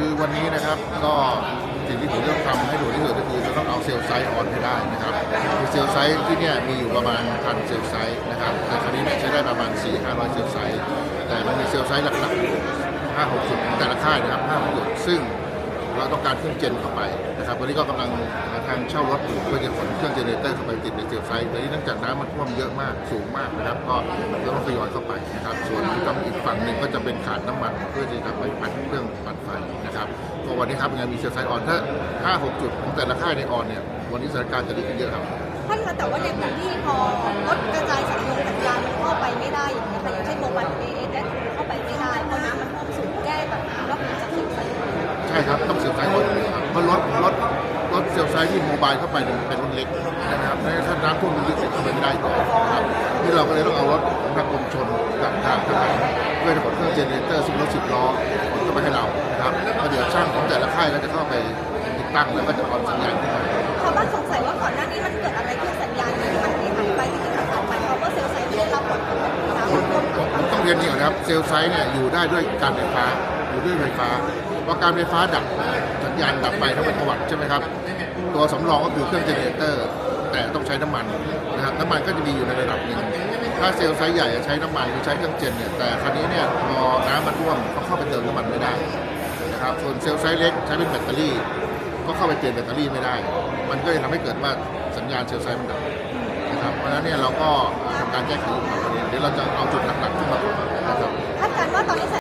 คือวันนี้นะครับก็สิ่งที่ผมเลือกทำให้ดูนที่สุดก็คือจะต้องเอาเซลล์ไซต์ออนให้ได้นะครับคือเซลล์ไซต์ที่เนี่ยมีอยู่ประมาณพันเซลล์ไซต์นะครับแต่คราวนี้เนี่ยใช้ได้ประมาณ 4 5 0 0 เซลล์ไซต์แต่มันมีเซลล์ไซต์หลักๆอยู่5 6จุดแต่ละค่ายนะครับ5 6จุดซึ่ง เราต้องการเครื่องเจนเข้าไปนะครับวันนี้ก็กำลังหาทางเช่ารถอยู่เพื่อจะขนเครื่องเจเนเรเตอร์เข้าไปติดในเซลล์ไซต์แต่นี้เนื่องจากน้ำมันท่วมเยอะมากสูงมากนะครับ ก็เราต้องทยอยเข้าไปนะครับ ส่วนอีกฝั่งอีกฝั่งหนึ่งก็จะเป็นขาดน้ำมันเพื่อที่จะไปปั่นเครื่องปั่นไฟนะครับก็วันนี้ครับงานมีเซลล์ไซต์ออนถ้า5 6จุดของแต่ละค่ายในออนเนี่ยวันนี้สถานการณ์จะดีขึ้นเยอะครับท่านคะแต่ว่าในพื้นที่พอรถกระจายสัญ ใช่ครับต้องเซลล์ไซต์ก่อนเลยครับเพราะรถรถรถเซลล์ไซต์ที่โมบายเข้าไปเนี่ยมันเป็นรถเล็กนะครับถ้าน้ำท่วมลึกๆเข้าไปไม่ได้ก่อนนะครับนี่เราก็เลยต้องเอารถของทางกรมชนกับทางทหารเพื่อจะขนเครื่องเจเนเรเตอร์ซึ่งรถสิบล้อขนเข้าไปให้เรานะครับแล้วเดี๋ยวช่างของแต่ละค่ายก็จะเข้าไปติดตั้งแล้วก็จะออนสัญญาณขึ้นมาชาวบ้านสงสัยว่าก่อนหน้านี้มันเกิดอะไรขึ้นสัญญาณนี้มันหายไปที่มันหายไปเพราะว่าเซลล์ไซต์ไม่ได้รับผลกระทบน้ำมันท่วมผมต้องเรียนอย่างนี้ก่อนนะครับเซลล์ไซต์เนี่ยอยู่ได้ด้วยการไฟฟ้า ด้วยไฟฟ้าพอการไฟฟ้าดับสัญญาณดับไปทั้งเป็นประวัติใช่ไหมครับ ตัวสำรองก็คือเครื่องเจเนเรเตอร์ แต่ต้องใช้น้ำมันนะครับน้ำมันก็จะมีอยู่ในระดับหนึ่งถ้าเซลล์ไซต์ใหญ่ใช้น้ำมันหรือใช้เครื่องเจนเนี่ยแต่คราวนี้เนี่ยพอน้ำมันท่วมเขาเข้าไปเติมน้ำมันไม่ได้นะครับส่วนเซลล์ไซต์เล็กใช้เป็นแบตเตอรี่ ก็เข้าไปเปลี่ยนแบตเตอรี่ไม่ได้ มันก็จะทำให้เกิดว่าสัญญาณเซลล์ไซต์มันดับนะครับเพราะฉะนั้นเนี่ยเราก็ทำการแก้ไขอยู่ครับวันเดี๋ยวเราจะเอาจุดหลักๆขึ้นมานะครับคาดการณ์ว่าตอนนี้